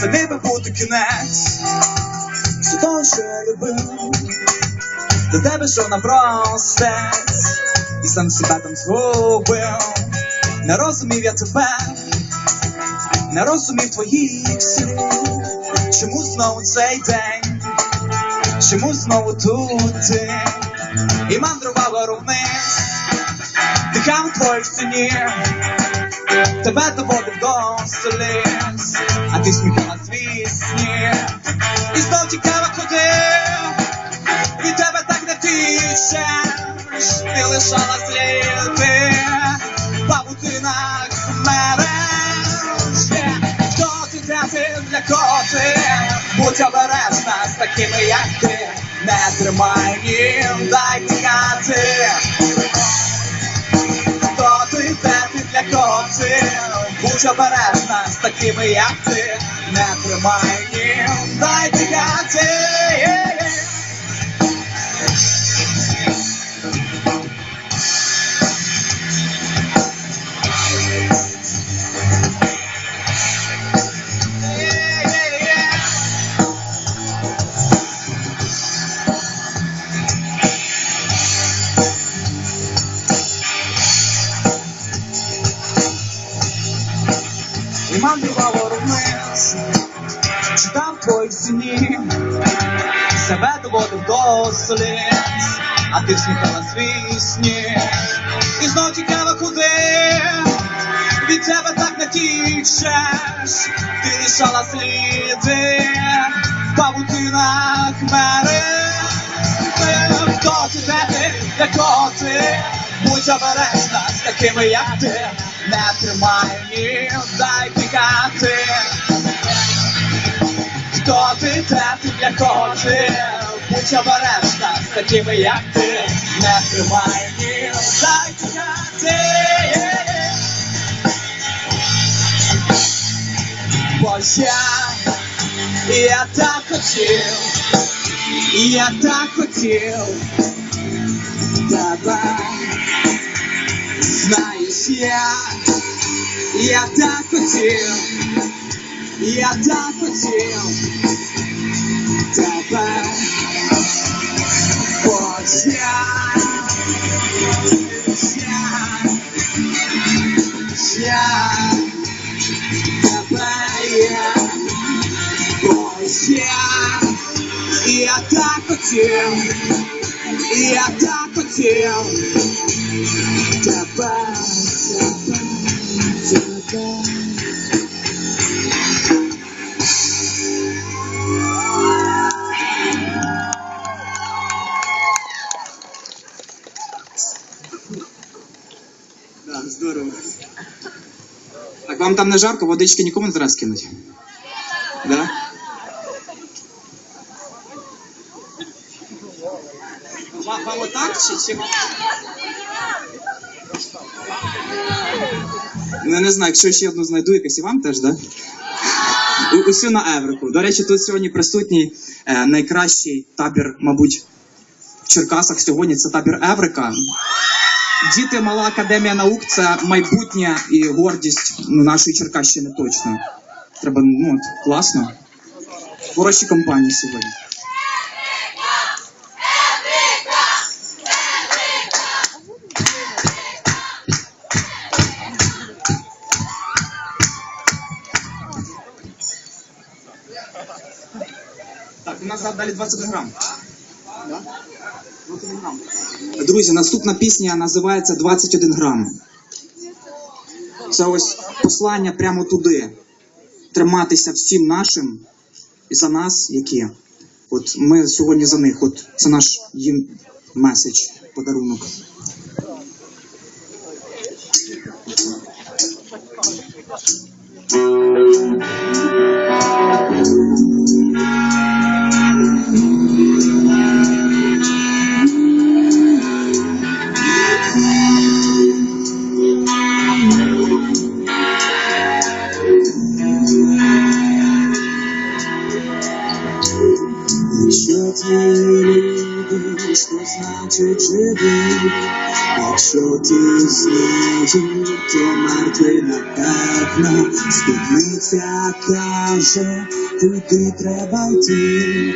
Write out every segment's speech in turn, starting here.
Це ніби кінець того, що я любив До тебе що на простець І сам себе там згубив Не розумів я тебе Не розумів твоїх слів Чому знову цей день. Чому знову тут. Ти І мандрував гору вниз. Дихав твоїх тінів Тебе доводив до сліз А ти сміхала звісні І знов тікала куди. Від тебе так не тішеш Ти лишала сліди. Павутинах ти, коти, Будь обережна з такими, як ти. Не тримай їм, дай тікати. Хто ти, де ти, для кого ти? Будь обережна з такими, як ти. Не тримай їм, дай тікати мандрував вниз, читав твої сні, себе доводив до сліз, а ти всміхала звісні, і знов тікала куди, від тебе так не тішеш, ти лишала сліди, в павутинах мереж. Хто ти, де ти, для кого ти, будь обережна з такими, як ти, не тримай ні, дай тікати. Хто ти, де ти, для кого ти, будь обережна з такими, як ти, не тримай ні, дай тікати. Бо я, я так хотів, я так хотів тебе. Знаєш, я, я так хотів, я так хотів тебе. Я, я тебе я, бо я, я так хотів, я так хотів тебе, тебе, тебе. Да, здорово. Так вам там не жарко, водички нікому не треба скинути? Ну, 10 секунд. Не знаю, якщо ще одну знайду, якась і вам теж, так? Да? Усю на Еврику. До речі, тут сьогодні присутній е, найкращий табір, мабуть, в Черкасах сьогодні це табір Еврика. Діти, мала академія наук це майбутнє і гордість ну, нашої Черкащини точно. Треба ну, от, класно. Хороші компанії сьогодні. грам, далі 20 грам. Грам. Друзі, наступна пісня називається 21 грам. Це ось послання прямо туди. Триматися всім нашим і за нас, які. От ми сьогодні за них. От це наш їм меседж, подарунок. Thank you. Любиш, значить живий. Якщо ти з нею, то мертвий напевно. Спідниця каже, куди треба йти.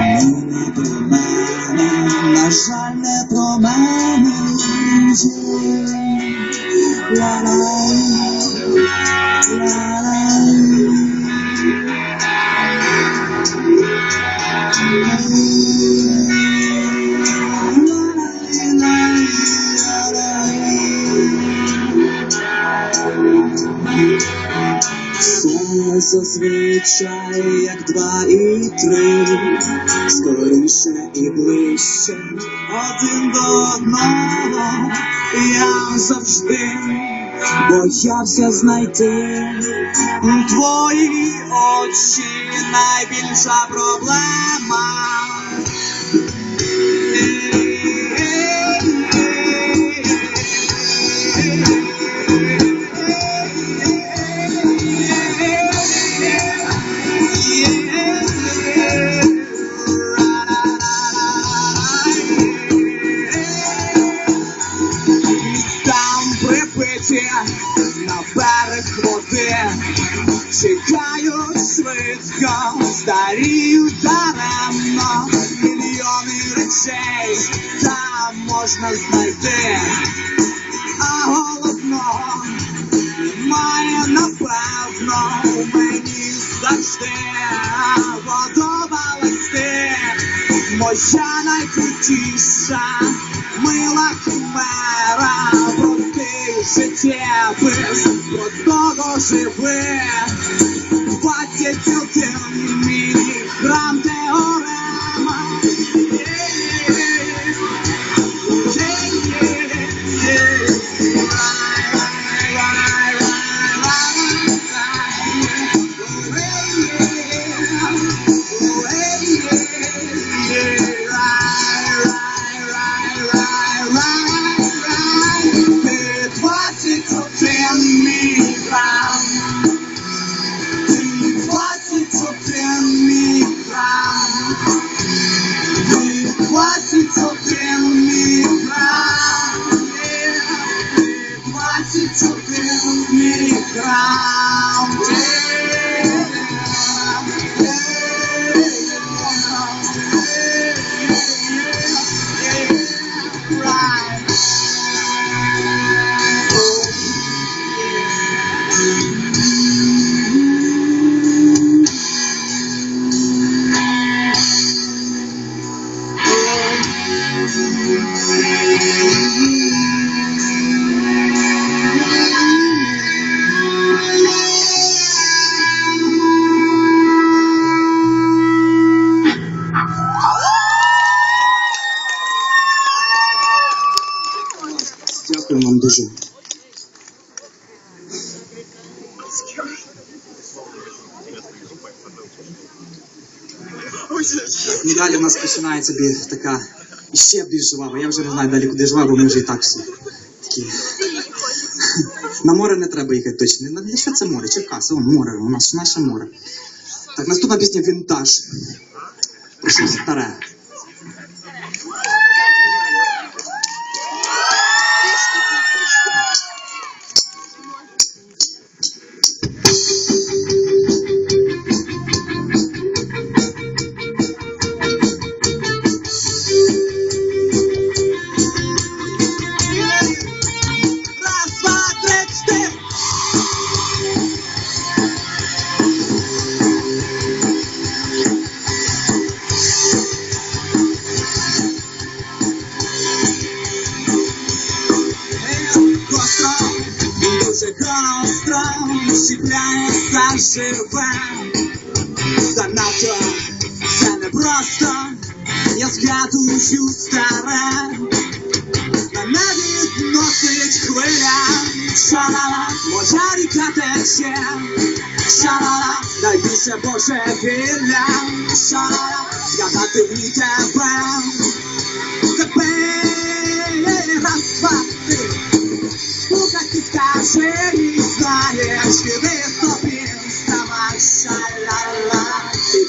Ні, не про мене, на жаль, не про мене. Ла-ла, ла-ла. Зазвичай, як два і три, скоріше і ближче один до одного. Я завжди боявся знайти твої очі найбільша проблема. Подобалась ти, моя найкрутіша, мила химера, простий життєпис, простого живи, 21 міліграм теорема. Ну, далі в нас починається бі така ще більш жвава. Я вже не знаю далі, куди жвава, бо ми вже і так всі такі. На море не треба їхати точно. Для що це море? Черкаси, о, море, у нас наше море. Так, наступна пісня Вінтаж. Прошу, старе. Я згадую старе. Мене відносить хвиля, шалала, моя ріка тече, шалала, найбільше божевілля, шалала, згадати в ній тебе, тебе, раз, два, три, слухай, ти скажи, і знаєш, і ви тобі, вставай, шалала, ти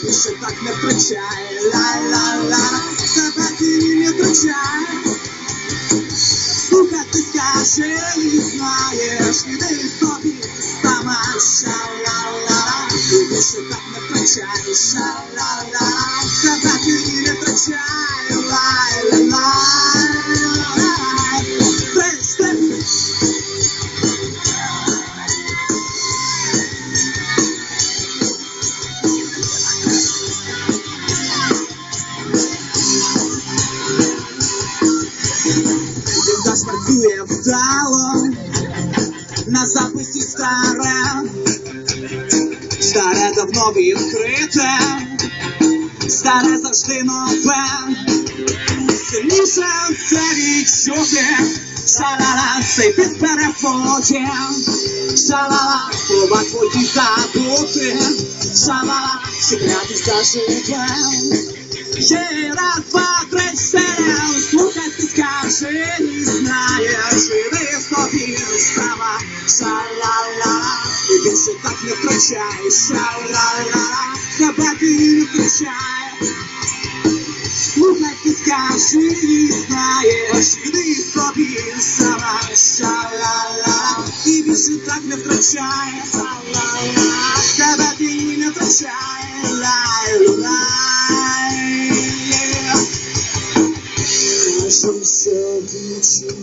більше так не втрачай, ла-ла-ла, тебе ти не втрачай. Сука, ти скажи, не знаєш, іди на записі старе, старе давно відкрите, старе завжди нове, сильніше це відчути, шалала цей під переходом, шалала слова твої забути, шалала чіплятись за живем. Ще раз, два, три, чотири, слухай, ти скажи, не знаєш, собі справа, ша-ла-ла, і більше так не втрачай, ша-ла-ла, тебе ти не втрачай. Слухай, ти скажи, не знаєш, іди собі сама, ша-ла-ла, і більше так не втрачай, ша-ла-ла, тебе ти не втрачай, лай-лай. Кажу, що відчуваєш,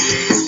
ти.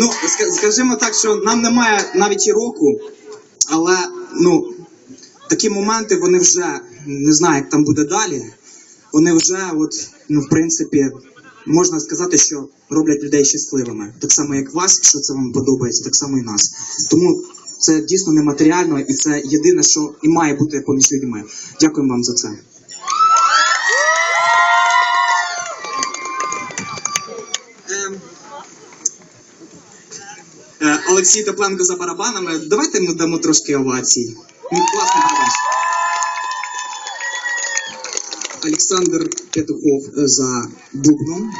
Ну, ска- скажімо так, що нам немає навіть і року, але ну, такі моменти вони вже не знаю, як там буде далі. Вони вже, от, ну, в принципі, можна сказати, що роблять людей щасливими. Так само, як вас, що це вам подобається, так само і нас. Тому це дійсно нематеріально, і це єдине, що і має бути поміж людьми. Дякуємо вам за це. Ем, Е, Олексій Тепленко за барабанами. Давайте ми дамо трошки овацій. Він класний барабан. Олександр Петухов за бубном.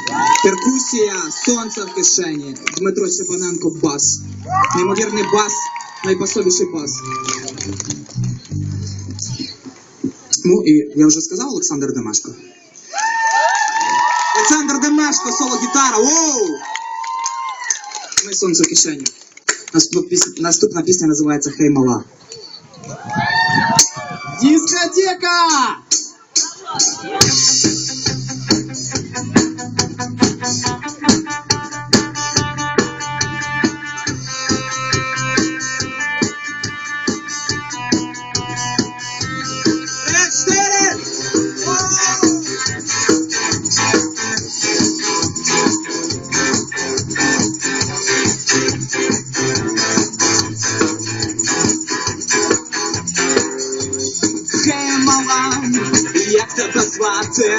Перкусія, сонце в кишені. Дмитро Чебаненко бас. Неймовірний бас, найбасовіший бас. Ну і я вже сказав Олександр Демешко. Олександр Демешко, соло гітара. Воу! Ми сонце в кишені. Наступна пісня, називається Хей мала. Дискотека!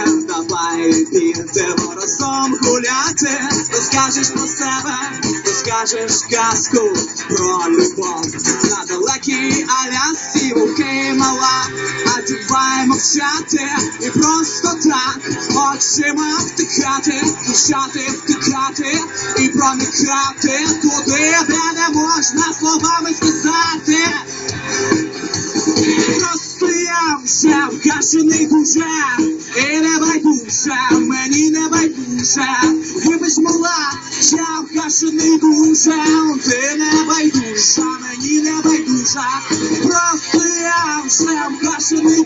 Давай підемо разом гуляти. Розкажеш про себе, розкажеш казку про любов на далекій Алясці. Окей, мала, а давай мовчати і просто так очима втикати, душати, втикати і проникати туди, де не можна словами сказати. Просто вже вгашений дуже, і не байдуже, мені не байдуже, вибач мала, я вгашений дуже, ти не байдуже, мені не байдуже, просто я вже вгашений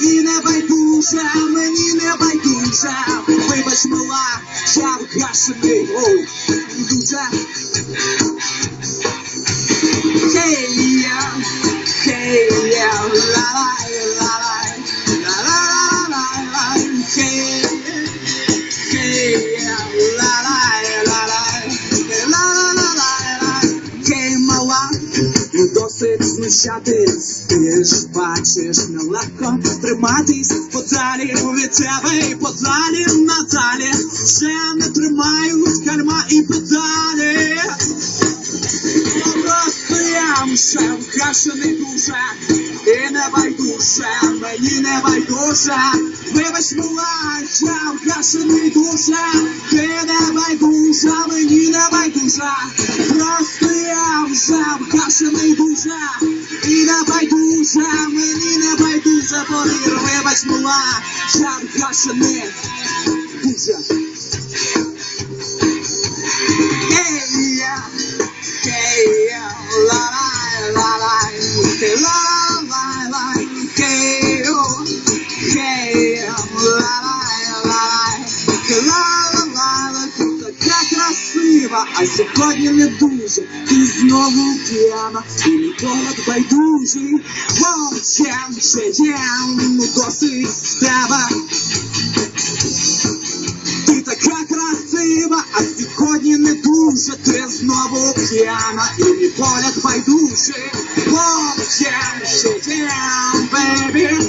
і не байдуже, мені не байдуже, вибач мала, я вгашений, оу, дуже. Знущатись. Ти ж бачиш, нелегко триматись подалі від тебе і подалі надалі. Ще не тримають кальма і педалі. Вже вкашений дуже І не мені не байдуже Вибач, мила, я вкашений дуже Ти не байдуже, мені не байдуже Просто я вже вкашений дуже І не байдуже, мені не байдуже Повір, вибач, мила, я вкашений дуже а сьогодні не дуже, ти знову п'яна, і мій погляд байдужий, Воу, чем, чем, ну досить з тебе. Ти така красива, а сьогодні не дуже, ти знову п'яна, і мій погляд байдужий. Воу, чем, чем, baby,